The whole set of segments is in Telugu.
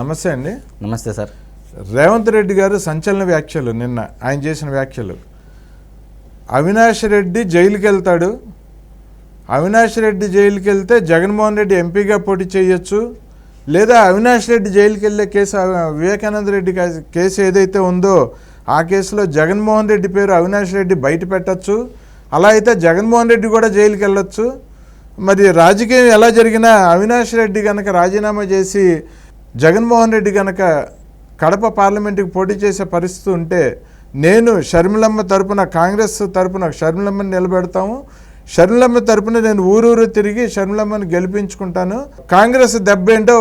నమస్తే అండి. నమస్తే సార్. రేవంత్ రెడ్డి గారు సంచలన వ్యాఖ్యలు నిన్న ఆయన చేసిన వ్యాఖ్యలు. అవినాష్ రెడ్డి జైలుకి వెళ్తాడు. అవినాష్ రెడ్డి జైలుకి వెళ్తే జగన్మోహన్ రెడ్డి ఎంపీగా పోటీ చేయొచ్చు. లేదా అవినాష్ రెడ్డి జైలుకి వెళ్ళే కేసు వివేకానంద రెడ్డి కేసు ఏదైతే ఉందో ఆ కేసులో జగన్మోహన్ రెడ్డి పేరు అవినాష్ రెడ్డి బయట పెట్టచ్చు. అలా అయితే జగన్మోహన్ రెడ్డి కూడా జైలుకి వెళ్ళొచ్చు. మరి రాజకీయం ఎలా జరిగినా అవినాష్ రెడ్డి కనుక రాజీనామా చేసి జగన్మోహన్ రెడ్డి కనుక కడప పార్లమెంటుకి పోటీ చేసే పరిస్థితి ఉంటే నేను షర్మిలమ్మ తరపున కాంగ్రెస్ తరపున షర్మిలమ్మని నిలబెడతాము. షర్మిలమ్మ తరపున నేను ఊరూరు తిరిగి షర్మిలమ్మని గెలిపించుకుంటాను. కాంగ్రెస్ దెబ్బ ఏంటో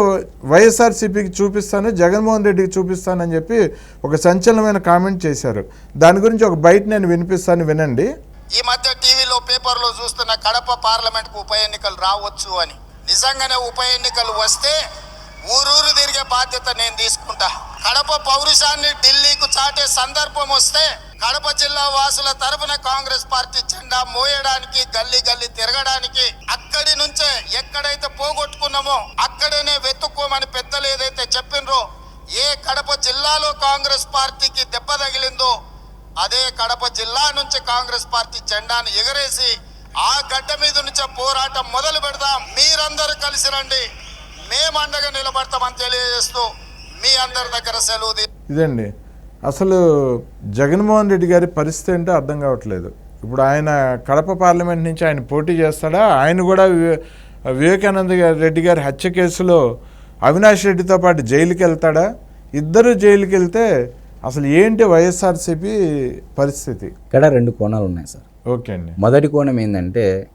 వైఎస్ఆర్సీపీకి చూపిస్తాను జగన్మోహన్ రెడ్డికి చూపిస్తానని చెప్పి ఒక సంచలనమైన కామెంట్ చేశారు. దాని గురించి ఒక బయట నేను వినిపిస్తాను వినండి. ఈ మధ్య టీవీలో పేపర్లో చూస్తున్న కడప పార్లమెంట్కు ఉప ఎన్నికలు రావచ్చు అని. నిజంగానే ఉప ఎన్నికలు వస్తే ఊరూరు తిరిగే బాధ్యత నేను తీసుకుంటా. కడప పౌరుషాన్ని ఢిల్లీకు చాటే సందర్భం వస్తే కడప జిల్లా వాసుల తరపున కాంగ్రెస్ పార్టీ జెండా మోయడానికి గల్లీ గల్లీ తిరగడానికి అక్కడి నుంచే ఎక్కడైతే పోగొట్టుకున్నామో అక్కడనే వెతుక్కోమని పెద్దలు ఏదైతే చెప్పినరో ఏ కడప జిల్లాలో కాంగ్రెస్ పార్టీకి దెబ్బ తగిలిందో అదే కడప జిల్లా నుంచి కాంగ్రెస్ పార్టీ జెండాను ఎగరేసి ఆ గడ్డ మీద నుంచే పోరాటం మొదలు పెడదాం. మీరందరూ కలిసి రండి. మేము అండగా నిలబడతామని తెలియజేస్తూ మీ అందరి దగ్గర సెలవు ఇదండి. అసలు జగన్మోహన్ రెడ్డి గారి పరిస్థితి ఏంటో అర్థం కావట్లేదు. ఇప్పుడు ఆయన కడప పార్లమెంట్ నుంచి ఆయన పోటీ చేస్తాడా? ఆయన కూడా వివే- వివేకానంద గారి- రెడ్డి గారి హత్య కేసులో అవినాష్ రెడ్డితో పాటు జైలుకి వెళ్తాడా? ఇద్దరు జైలుకి వెళ్తే అసలు ఏంటి వైఎస్ఆర్సీపీ పరిస్థితి? ఇక్కడ రెండు కోణాలు ఉన్నాయి సార్. ఓకే అండి. మొదటి కోణం ఏంటంటే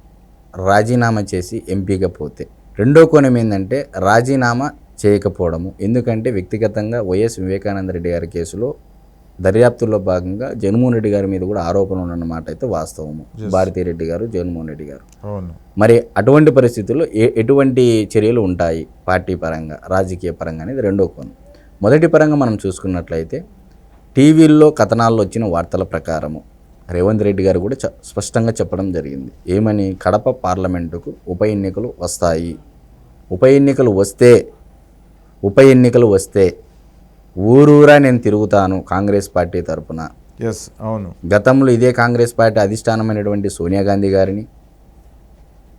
రాజీనామా చేసి ఎంపీగా పోతే రెండో కోణం ఏంటంటే రాజీనామా చేయకపోవడము. ఎందుకంటే వ్యక్తిగతంగా వైఎస్ వివేకానంద రెడ్డి గారి కేసులో దర్యాప్తుల్లో భాగంగా జగన్మోహన్ రెడ్డి గారి మీద కూడా ఆరోపణలు ఉన్నమాట అయితే వాస్తవము. భారతీరెడ్డి గారు జగన్మోహన్ రెడ్డి గారు. మరి అటువంటి పరిస్థితుల్లో ఏ ఎటువంటి చర్యలు ఉంటాయి పార్టీ పరంగా రాజకీయ పరంగా అనేది రెండో కోణం. మొదటి పరంగా మనం చూసుకున్నట్లయితే టీవీల్లో కథనాల్లో వచ్చిన వార్తల ప్రకారము. రేవంత్ రెడ్డి గారు కూడా స్పష్టంగా చెప్పడం జరిగింది. ఏమని? కడప పార్లమెంటుకు ఉప ఎన్నికలు వస్తాయి. ఉప ఎన్నికలు వస్తే ఉప ఎన్నికలు వస్తే ఊరూరా నేను తిరుగుతాను కాంగ్రెస్ పార్టీ తరపున. ఎస్ అవును. గతంలో ఇదే కాంగ్రెస్ పార్టీ అధిష్టానమైనటువంటి సోనియా గాంధీ గారిని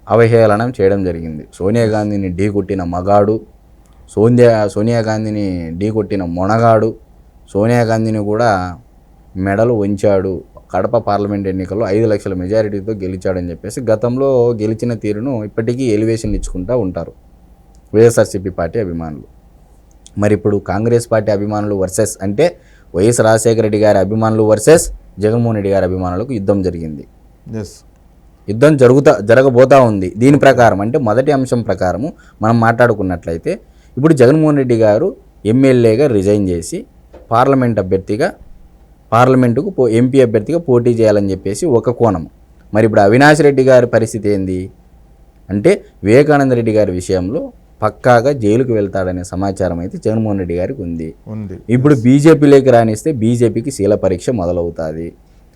అవహేళనం చేయడం జరిగింది. సోనియా గాంధీని ఢీకొట్టిన మగాడు సోనియా సోనియా గాంధీని ఢీకొట్టిన మొనగాడు సోనియా గాంధీని కూడా మెడలు వంచాడు. కడప పార్లమెంట్ ఎన్నికల్లో ఐదు లక్షల మెజారిటీతో గెలిచాడని చెప్పేసి గతంలో గెలిచిన తీరును ఇప్పటికీ ఎలివేషన్ ఇచ్చుకుంటూ ఉంటారు. వైఎస్ఆర్సీపీ పార్టీ అభిమానులు. మరి ఇప్పుడు కాంగ్రెస్ పార్టీ అభిమానులు వర్సెస్ అంటే వైఎస్ రాజశేఖర రెడ్డి గారి అభిమానులు వర్సెస్ జగన్మోహన్ రెడ్డి గారి అభిమానులకు యుద్ధం జరిగింది. ఎస్ యుద్ధం జరుగుతా జరగబోతా ఉంది. దీని ప్రకారం అంటే మొదటి అంశం ప్రకారము మనం మాట్లాడుకున్నట్లయితే ఇప్పుడు జగన్మోహన్ రెడ్డి గారు ఎమ్మెల్యేగా రిజైన్ చేసి పార్లమెంట్ అభ్యర్థిగా పార్లమెంటుకు పో ఎంపీ అభ్యర్థిగా పోటీ చేయాలని చెప్పేసి ఒక కోణం. మరి ఇప్పుడు అవినాష్ రెడ్డి గారి పరిస్థితి ఏంది? అంటే వివేకానంద రెడ్డి గారి విషయంలో పక్కాగా జైలుకు వెళ్తాడనే సమాచారం అయితే జగన్మోహన్ రెడ్డి గారికి ఉంది. ఉంది. ఇప్పుడు బీజేపీలోకి రానిస్తే బీజేపీకి శీల పరీక్ష మొదలవుతుంది.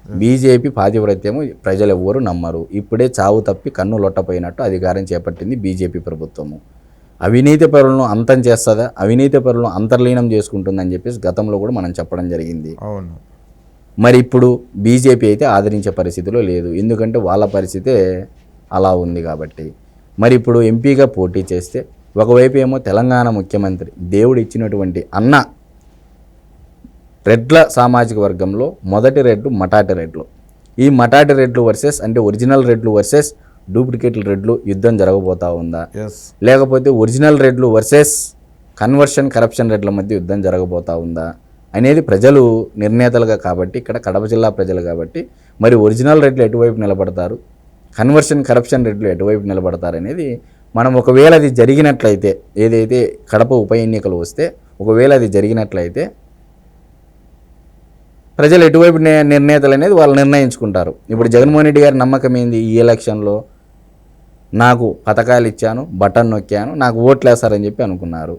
బీజేపీ పాతివ్రత్యము ప్రజలు ఎవ్వరూ నమ్మరు. ఇప్పుడే చావు తప్పి కన్ను లొట్టపోయినట్టు అధికారం చేపట్టింది బీజేపీ ప్రభుత్వము. అవినీతి పరులను అంతం చేస్తుందా? అవినీతి పరులను అంతర్లీనం చేసుకుంటుందని చెప్పేసి గతంలో కూడా మనం చెప్పడం జరిగింది. అవును. మరి ఇప్పుడు బీజేపీ అయితే ఆదరించే పరిస్థితిలో లేదు. ఎందుకంటే వాళ్ళ పరిస్థితే అలా ఉంది కాబట్టి. మరి ఇప్పుడు ఎంపీగా పోటీ చేస్తే ఒకవైపు ఏమో తెలంగాణ ముఖ్యమంత్రి దేవుడు ఇచ్చినటువంటి అన్న రెడ్ల సామాజిక వర్గంలో మొదటి రెడ్లు మటాటి రెడ్లు. ఈ మటాటి రెడ్లు వర్సెస్ అంటే ఒరిజినల్ రెడ్లు వర్సెస్ డూప్లికేట్ రెడ్లు యుద్ధం జరగబోతా ఉందా? లేకపోతే ఒరిజినల్ రెడ్లు వర్సెస్ కన్వర్షన్ కరప్షన్ రెడ్ల మధ్య యుద్ధం జరగబోతా ఉందా? అనేది ప్రజలు నిర్ణేతలుగా కాబట్టి ఇక్కడ కడప జిల్లా ప్రజలు కాబట్టి మరి ఒరిజినల్ రేట్లు ఎటువైపు నిలబడతారు? కన్వర్షన్ కరప్షన్ రేట్లు ఎటువైపు నిలబడతారు అనేది మనం ఒకవేళ అది జరిగినట్లయితే ఏదైతే కడప ఉప ఎన్నికలు వస్తే ఒకవేళ అది జరిగినట్లయితే ప్రజలు ఎటువైపు నిర్ణేతలు అనేది వాళ్ళు నిర్ణయించుకుంటారు. ఇప్పుడు జగన్మోహన్ రెడ్డి గారి నమ్మకం ఏంది ఈ ఎలక్షన్లో? నాకు పథకాలు ఇచ్చాను బటన్ నొక్కాను నాకు ఓట్లు వేస్తారని చెప్పి అనుకున్నారు.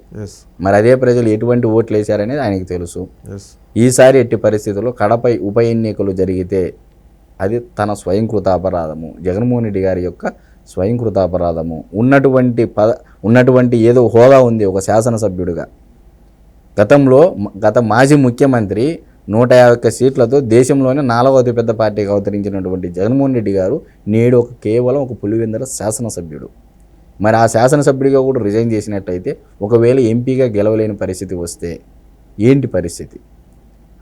మరి అదే ప్రజలు ఎటువంటి ఓట్లు వేశారనేది ఆయనకి తెలుసు. ఈసారి ఎట్టి పరిస్థితుల్లో కడపై ఉప ఎన్నికలు జరిగితే అది తన స్వయంకృత అపరాధము. జగన్మోహన్ రెడ్డి గారి యొక్క స్వయంకృత అపరాధము. ఉన్నటువంటి పద ఉన్నటువంటి ఏదో హోదా ఉంది ఒక శాసనసభ్యుడిగా. గతంలో గత మాజీ ముఖ్యమంత్రి నూట యాభై ఒక్క సీట్లతో దేశంలోనే నాలుగో అతిపెద్ద పార్టీగా అవతరించినటువంటి జగన్మోహన్ రెడ్డి గారు నేడు ఒక కేవలం ఒక పులివెందుల శాసనసభ్యుడు. మరి ఆ శాసనసభ్యుడిగా కూడా రిజైన్ చేసినట్టయితే ఒకవేళ ఎంపీగా గెలవలేని పరిస్థితి వస్తే ఏంటి పరిస్థితి?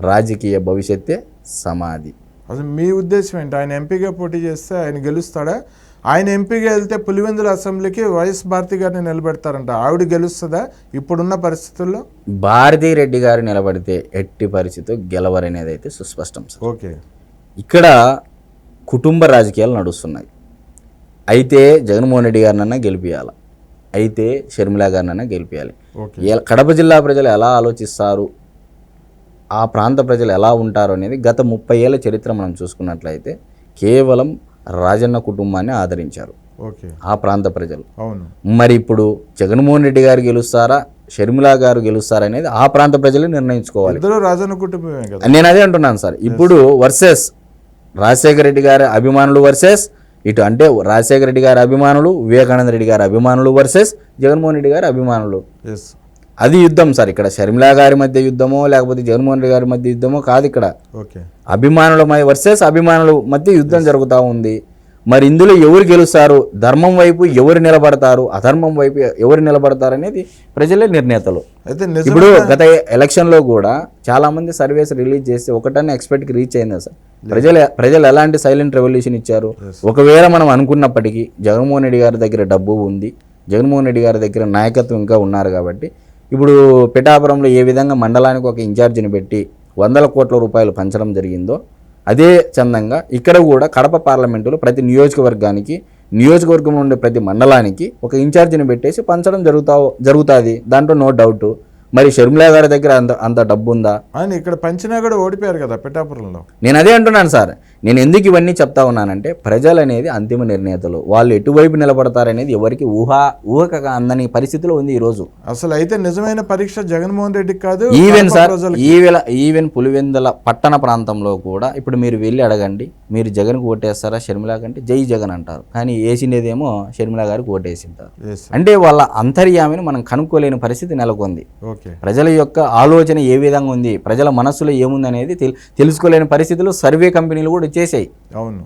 రాజకీయ భవిష్యత్తే సమాధి. అసలు మీ ఉద్దేశం ఏంటి? ఆయన ఎంపీగా పోటీ చేస్తే ఆయన గెలుస్తాడా? ఆయన ఎంపీగా వెళ్తే పులివెందుల అసెంబ్లీకి వైఎస్ భారతి గారిని నిలబెడతారంట. ఆవిడ గెలుస్తుందా? ఇప్పుడున్న పరిస్థితుల్లో? భారతీ రెడ్డి గారు నిలబడితే ఎట్టి పరిస్థితితో గెలవరనేది అయితే సుస్పష్టం సార్. ఓకే. ఇక్కడ కుటుంబ రాజకీయాలు నడుస్తున్నాయి. అయితే జగన్మోహన్ రెడ్డి గారినన్నా గెలిపించాలి అయితే షర్మిల గారినన్నా ఎలా- కడప జిల్లా ప్రజలు ఎలా ఆలోచిస్తారు? ఆ ప్రాంత ప్రజలు ఎలా ఉంటారు అనేది గత ముప్పై ఏళ్ళ చరిత్ర మనం చూసుకున్నట్లయితే కేవలం రాజన్న కుటుంబాన్ని ఆదరించారు. ఆ ప్రాంత ప్రజలు. అవును. మరి ఇప్పుడు జగన్మోహన్ రెడ్డి గారు గెలుస్తారా షర్మిల గారు గెలుస్తారా అనేది ఆ ప్రాంత ప్రజలే నిర్ణయించుకోవాలి. రాజన్న కుటుంబమే కదా. నేను అదే అంటున్నాను సార్. ఇప్పుడు వర్సెస్ రాజశేఖర రెడ్డి గారి అభిమానులు వర్సెస్ ఇటు అంటే రాజశేఖర రెడ్డి గారి అభిమానులు వివేకానంద రెడ్డి గారి అభిమానులు వర్సెస్ జగన్మోహన్ రెడ్డి గారి అభిమానులు. అది యుద్ధం సార్. ఇక్కడ షర్మిల గారి మధ్య యుద్ధమో లేకపోతే జగన్మోహన్ రెడ్డి గారి మధ్య యుద్ధమో కాదు ఇక్కడ. ఓకే. అభిమానుల వర్సెస్ అభిమానుల మధ్య యుద్ధం జరుగుతూ ఉంది. మరి ఇందులో ఎవరు గెలుస్తారు? ధర్మం వైపు ఎవరు నిలబడతారు? అధర్మం వైపు ఎవరు నిలబడతారు అనేది ప్రజలే నిర్ణేతలు. అయితే ఇప్పుడు గత ఎలక్షన్లో కూడా చాలా మంది సర్వేస్ రిలీజ్ చేస్తే ఒకటన్నా ఎక్స్పెక్ట్కి రీచ్ అయిందా సార్? ప్రజలు ప్రజలు ఎలాంటి సైలెంట్ రెవల్యూషన్ ఇచ్చారు? ఒకవేళ మనం అనుకున్నప్పటికీ జగన్మోహన్ రెడ్డి గారి దగ్గర డబ్బు ఉంది జగన్మోహన్ రెడ్డి గారి దగ్గర నాయకత్వం ఇంకా ఉన్నారు కాబట్టి ఇప్పుడు పిఠాపురంలో ఏ విధంగా మండలానికి ఒక ఇన్ఛార్జిని పెట్టి వందల కోట్ల రూపాయలు పంచడం జరిగిందో అదే చందంగా ఇక్కడ కూడా కడప పార్లమెంటులో ప్రతి నియోజకవర్గానికి నియోజకవర్గంలో ఉండే ప్రతి మండలానికి ఒక ఇన్ఛార్జిని పెట్టేసి పంచడం జరుగుతా జరుగుతుంది. దాంట్లో నో డౌట్ మరి షర్మిలా గారి దగ్గర అంత అంత డబ్బు ఉందా ఆయన ఇక్కడ పంచినా కూడా ఓడిపోయారు కదా పిఠాపురంలో. నేను అదే అంటున్నాను సార్. నేను ఎందుకు ఇవన్నీ చెప్తా ఉన్నానంటే ప్రజలు అనేది అంతిమ నిర్ణేతలు. వాళ్ళు ఎటువైపు నిలబడతారనేది ఎవరికి ఊహ ఊహక అందని పరిస్థితిలో ఉంది ఈరోజు. అసలు అయితే నిజమైన పరీక్ష జగన్మోహన్ రెడ్డికి కాదు ఈవెన్ సార్. ఈవెల ఈవెన్ పులివెందుల పట్టణ ప్రాంతంలో కూడా ఇప్పుడు మీరు వెళ్ళి అడగండి మీరు జగన్కి ఓటేస్తారా షర్మిల కంటే జై జగన్ అంటారు. కానీ వేసిండేదేమో షర్మిల గారికి ఓటేసింటారు. అంటే వాళ్ళ అంతర్యామిని మనం కనుక్కోలేని పరిస్థితి నెలకొంది. ప్రజల యొక్క ఆలోచన ఏ విధంగా ఉంది ప్రజల మనస్సులో ఏముంది అనేది తెల్- తెలుసుకోలేని పరిస్థితులు సర్వే కంపెనీలు కూడా చేసాయి అవును.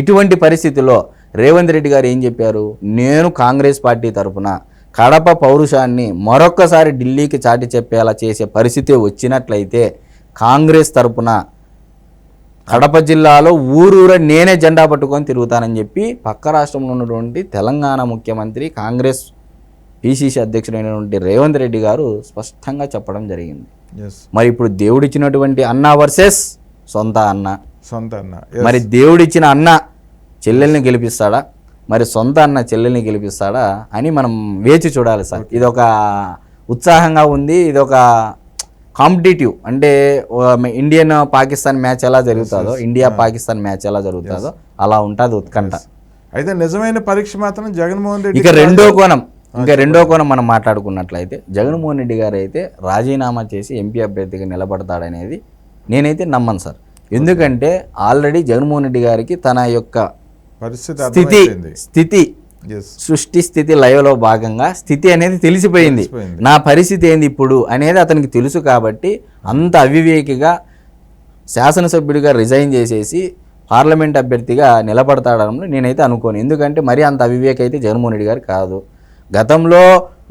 ఇటువంటి పరిస్థితుల్లో రేవంత్ రెడ్డి గారు ఏం చెప్పారు? నేను కాంగ్రెస్ పార్టీ తరపున కడప పౌరుషాన్ని మరొక్కసారి ఢిల్లీకి చాటి చెప్పేలా చేసే పరిస్థితి వచ్చినట్లయితే కాంగ్రెస్ తరపున కడప జిల్లాలో ఊరూర నేనే జెండా పట్టుకొని తిరుగుతానని చెప్పి పక్క రాష్ట్రంలో ఉన్నటువంటి తెలంగాణ ముఖ్యమంత్రి కాంగ్రెస్ పిసిసి అధ్యక్షుడైనటువంటి రేవంత్ రెడ్డి గారు స్పష్టంగా చెప్పడం జరిగింది. మరి ఇప్పుడు దేవుడిచ్చినటువంటి అన్న వర్సెస్ సొంత అన్న. సొంత అన్న. మరి దేవుడిచ్చిన అన్న చెల్లెల్ని గెలిపిస్తాడా? మరి సొంత అన్న చెల్లెల్ని గెలిపిస్తాడా అని మనం వేచి చూడాలి సార్. ఇది ఒక ఉత్సాహంగా ఉంది ఇది ఒక కాంపిటేటివ్. అంటే ఇండియన్ పాకిస్తాన్ మ్యాచ్ ఎలా జరుగుతుందో ఇండియా పాకిస్తాన్ మ్యాచ్ ఎలా జరుగుతుందో అలా ఉంటుంది ఉత్కంఠ. అయితే నిజమైన పరీక్ష మాత్రం జగన్మోహన్ రెడ్డి ఇక రెండో కోణం ఇంకా రెండో కోణం మనం మాట్లాడుకున్నట్లయితే జగన్మోహన్ రెడ్డి గారు అయితే రాజీనామా చేసి ఎంపీ అభ్యర్థిగా నిలబడతాడనేది నేనైతే నమ్మను సార్. ఎందుకంటే ఆల్రెడీ జగన్మోహన్ రెడ్డి గారికి తన యొక్క పరిస్థితి స్థితి స్థితి సృష్టి స్థితి లయలో భాగంగా స్థితి అనేది తెలిసిపోయింది. నా పరిస్థితి ఏంది ఇప్పుడు అనేది అతనికి తెలుసు కాబట్టి అంత అవివేకిగా శాసనసభ్యుడిగా రిజైన్ చేసేసి పార్లమెంట్ అభ్యర్థిగా నిలబడతాడని నేనైతే అనుకోను. ఎందుకంటే మరీ అంత అవివేక అయితే జగన్మోహన్ రెడ్డి గారు కాదు. గతంలో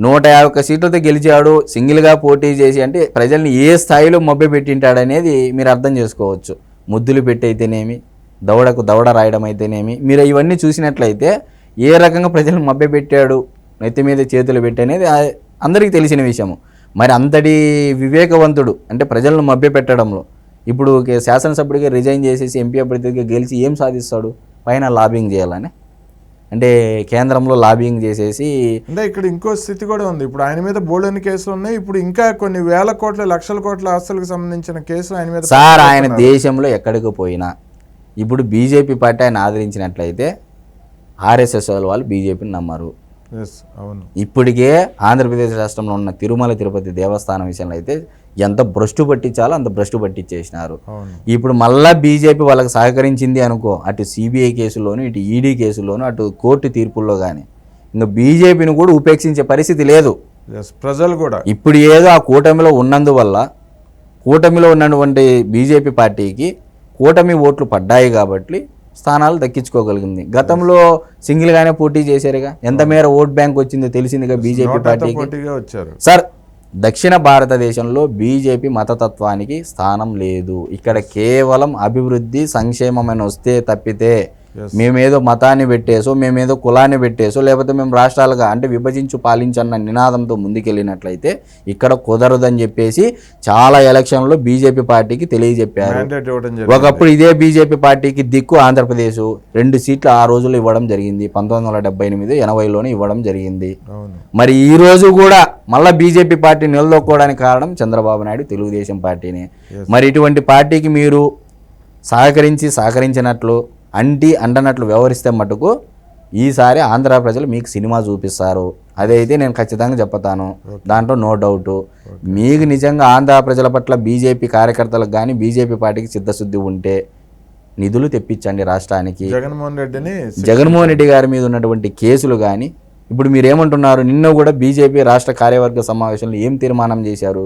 నూట యాభై ఒక్క సీట్లతో గెలిచాడు సింగిల్గా పోటీ చేసి అంటే ప్రజల్ని ఏ స్థాయిలో మభ్య పెట్టింటాడనేది మీరు అర్థం చేసుకోవచ్చు. ముద్దులు పెట్టయితేనేమి దవడకు దవడ రాయడం అయితేనేమి మీరు ఇవన్నీ చూసినట్లయితే ఏ రకంగా ప్రజలను మభ్యపెట్టాడు నెత్తి మీద చేతులు పెట్టనేది అందరికీ తెలిసిన విషయము. మరి అంతటి వివేకవంతుడు అంటే ప్రజలను మభ్యపెట్టడంలో ఇప్పుడు శాసనసభ్యుడిగా రిజైన్ చేసేసి ఎంపీ అభ్యర్థిగా గెలిచి ఏం సాధిస్తాడు? పైన లాబింగ్ చేయాలని. అంటే కేంద్రంలో లాబింగ్ చేసేసి అంటే ఇక్కడ ఇంకో స్థితి కూడా ఉంది. ఇప్పుడు ఆయన మీద బోల్డెన్ కేసులు ఉన్నాయి. ఇప్పుడు ఇంకా కొన్ని వేల కోట్ల లక్షల కోట్ల ఆస్తులకు సంబంధించిన కేసులు ఆయన మీద సార్ ఆయన దేశంలో ఎక్కడికి పోయినా ఇప్పుడు బీజేపీ పార్టీ ఆయన ఆదరించినట్లయితే ఆర్ఎస్ఎస్ వాళ్ళు బీజేపీని నమ్మరు. అవును. ఇప్పటికే ఆంధ్రప్రదేశ్ రాష్ట్రంలో ఉన్న తిరుమల తిరుపతి దేవస్థానం విషయంలో అయితే ఎంత భ్రష్టు పట్టించాలో అంత భ్రష్టు పట్టించేసినారు. ఇప్పుడు మళ్ళా బీజేపీ వాళ్ళకి సహకరించింది అనుకో అటు సిబిఐ కేసుల్లోను ఇటు ఈడీ కేసుల్లోను అటు కోర్టు తీర్పుల్లో కానీ ఇంకా బీజేపీని కూడా ఉపేక్షించే పరిస్థితి లేదు. ప్రజలు కూడా. ఇప్పుడు ఏదో ఆ కూటమిలో ఉన్నందువల్ల కూటమిలో ఉన్నటువంటి బీజేపీ పార్టీకి కూటమి ఓట్లు పడ్డాయి కాబట్టి స్థానాలు దక్కించుకోగలిగింది. గతంలో సింగిల్గానే పోటీ చేశారుగా. ఎంత మేర ఓట్ బ్యాంక్ వచ్చిందో తెలిసిందిగా బీజేపీ పార్టీకి. వచ్చారు. సార్ దక్షిణ భారతదేశంలో బీజేపీ మతతత్వానికి స్థానం లేదు. ఇక్కడ కేవలం అభివృద్ధి సంక్షేమమైన వస్తే తప్పితే మేమేదో మతాన్ని పెట్టేసో మేమేదో కులాన్ని పెట్టేసో లేకపోతే మేము రాష్ట్రాలుగా అంటే విభజించు పాలించన్న నినాదంతో ముందుకెళ్ళినట్లయితే ఇక్కడ కుదరదని చెప్పేసి చాలా ఎలక్షన్లో బీజేపీ పార్టీకి తెలియజెప్పారు. ఒకప్పుడు ఇదే బీజేపీ పార్టీకి దిక్కు ఆంధ్రప్రదేశ్ రెండు సీట్లు ఆ రోజుల్లో ఇవ్వడం జరిగింది. పంతొమ్మిది వందల డెబ్బై ఎనిమిది ఎనభైలోనే ఇవ్వడం జరిగింది. మరి ఈ రోజు కూడా మళ్ళా బీజేపీ పార్టీ నిలదొక్కోవడానికి కారణం చంద్రబాబు నాయుడు తెలుగుదేశం పార్టీని. మరి ఇటువంటి పార్టీకి మీరు సహకరించి సహకరించినట్లు అంటి అంటనట్లు వ్యవహరిస్తే మటుకు ఈసారి ఆంధ్ర ప్రజలు మీకు సినిమా చూపిస్తారు. అదైతే నేను ఖచ్చితంగా చెప్తాను. దాంట్లో నో డౌట్. మీకు నిజంగా ఆంధ్ర ప్రజల పట్ల బీజేపీ కార్యకర్తలకు కానీ బీజేపీ పార్టీకి చిత్తశుద్ధి ఉంటే నిధులు తెప్పించండి రాష్ట్రానికి. జగన్మోహన్ రెడ్డిని జగన్మోహన్ రెడ్డి గారి మీద ఉన్నటువంటి కేసులు కానీ ఇప్పుడు మీరు ఏమంటున్నారు నిన్న కూడా బీజేపీ రాష్ట్ర కార్యవర్గ సమావేశంలో ఏం తీర్మానం చేశారు?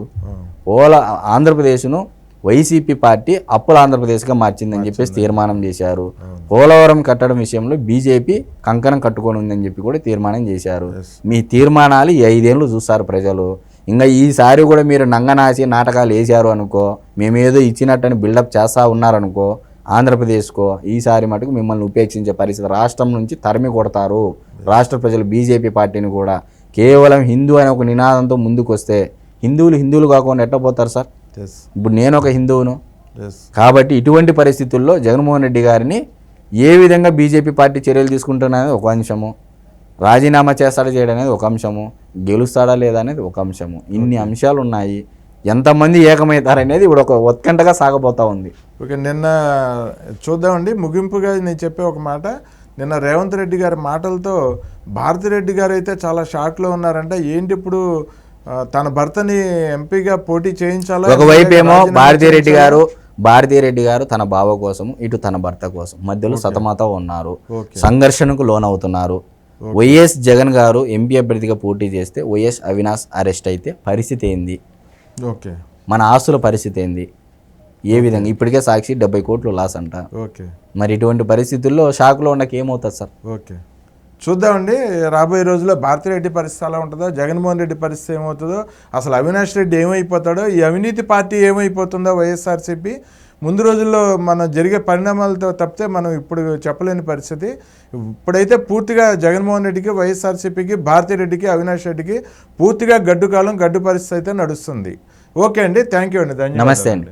ఓలా ఆంధ్రప్రదేశ్ను వైసీపీ పార్టీ అప్పుల ఆంధ్రప్రదేశ్గా మార్చిందని చెప్పేసి తీర్మానం చేశారు. పోలవరం కట్టడం విషయంలో బీజేపీ కంకణం కట్టుకొని ఉందని చెప్పి కూడా తీర్మానం చేశారు. మీ తీర్మానాలు ఈ ఐదేళ్ళు చూస్తారు ప్రజలు. ఇంకా ఈసారి కూడా మీరు నంగనాసి నాటకాలు వేశారు అనుకో మేమేదో ఇచ్చినట్టని బిల్డప్ చేస్తా ఉన్నారనుకో ఆంధ్రప్రదేశ్కో ఈసారి మటుకు మిమ్మల్ని ఉపేక్షించే పరిస్థితి రాష్ట్రం నుంచి తరిమి కొడతారు. రాష్ట్ర ప్రజలు బీజేపీ పార్టీని కూడా. కేవలం హిందూ అనే ఒక నినాదంతో ముందుకు వస్తే హిందువులు హిందువులు కాకుండా ఎట్ట పోతారు సార్? ఇప్పుడు నేను ఒక హిందువును కాబట్టి ఇటువంటి పరిస్థితుల్లో జగన్మోహన్ రెడ్డి గారిని ఏ విధంగా బీజేపీ పార్టీ చర్యలు తీసుకుంటున్నది ఒక అంశము. రాజీనామా చేస్తాడా చేయడం అనేది ఒక అంశము. గెలుస్తాడా లేదా అనేది ఒక అంశము. ఇన్ని అంశాలు ఉన్నాయి ఎంతమంది ఏకమవుతారనేది ఇప్పుడు ఒక ఉత్కంఠగా సాగబోతా ఉంది. ఓకే నిన్న చూద్దామండి. ముగింపుగా నేను చెప్పే ఒక మాట. నిన్న రేవంత్ రెడ్డి గారి మాటలతో భారతిరెడ్డి గారు అయితే చాలా షాక్లో ఉన్నారంట. ఏంటి ఇప్పుడు తన భర్తని ఎంపీగా పోటీ చేయించాలా? ఒకవైపు ఏమో భారతీరెడ్డి? గారు భారతీరెడ్డి గారు తన బావ కోసం ఇటు తన భర్త కోసం మధ్యలో సతమత ఉన్నారు. సంఘర్షణకు లోనవుతున్నారు. వైఎస్ జగన్ గారు ఎంపీ అభ్యర్థిగా పోటీ చేస్తే వైఎస్ అవినాష్ అరెస్ట్ అయితే పరిస్థితి ఏంది? ఓకే. మన ఆస్తుల పరిస్థితి ఏంది? ఏ విధంగా? ఇప్పటికే సాక్షి డెబ్బై కోట్లు లాస్ అంట. ఓకే. మరి ఇటువంటి పరిస్థితుల్లో షాక్లో ఉండక ఏమవుతుంది సార్? ఓకే. చూద్దామండి. రాబోయే రోజుల్లో భారతిరెడ్డి పరిస్థితి ఎలా ఉంటుందో జగన్మోహన్ రెడ్డి పరిస్థితి ఏమవుతుందో అసలు అవినాష్ రెడ్డి ఏమైపోతాడో ఈ అవినీతి పార్టీ ఏమైపోతుందో వైఎస్ఆర్సీపీ ముందు రోజుల్లో మనం జరిగే పరిణామాలతో తప్పితే మనం ఇప్పుడు చెప్పలేని పరిస్థితి. ఇప్పుడైతే పూర్తిగా జగన్మోహన్ రెడ్డికి వైఎస్ఆర్సీపీకి భారతిరెడ్డికి అవినాష్ రెడ్డికి పూర్తిగా గడ్డు కాలం గడ్డు పరిస్థితి అయితే నడుస్తుంది. ఓకే అండి. థ్యాంక్ యూ అండి. ధన్యవాదాలు. నమస్తే అండి.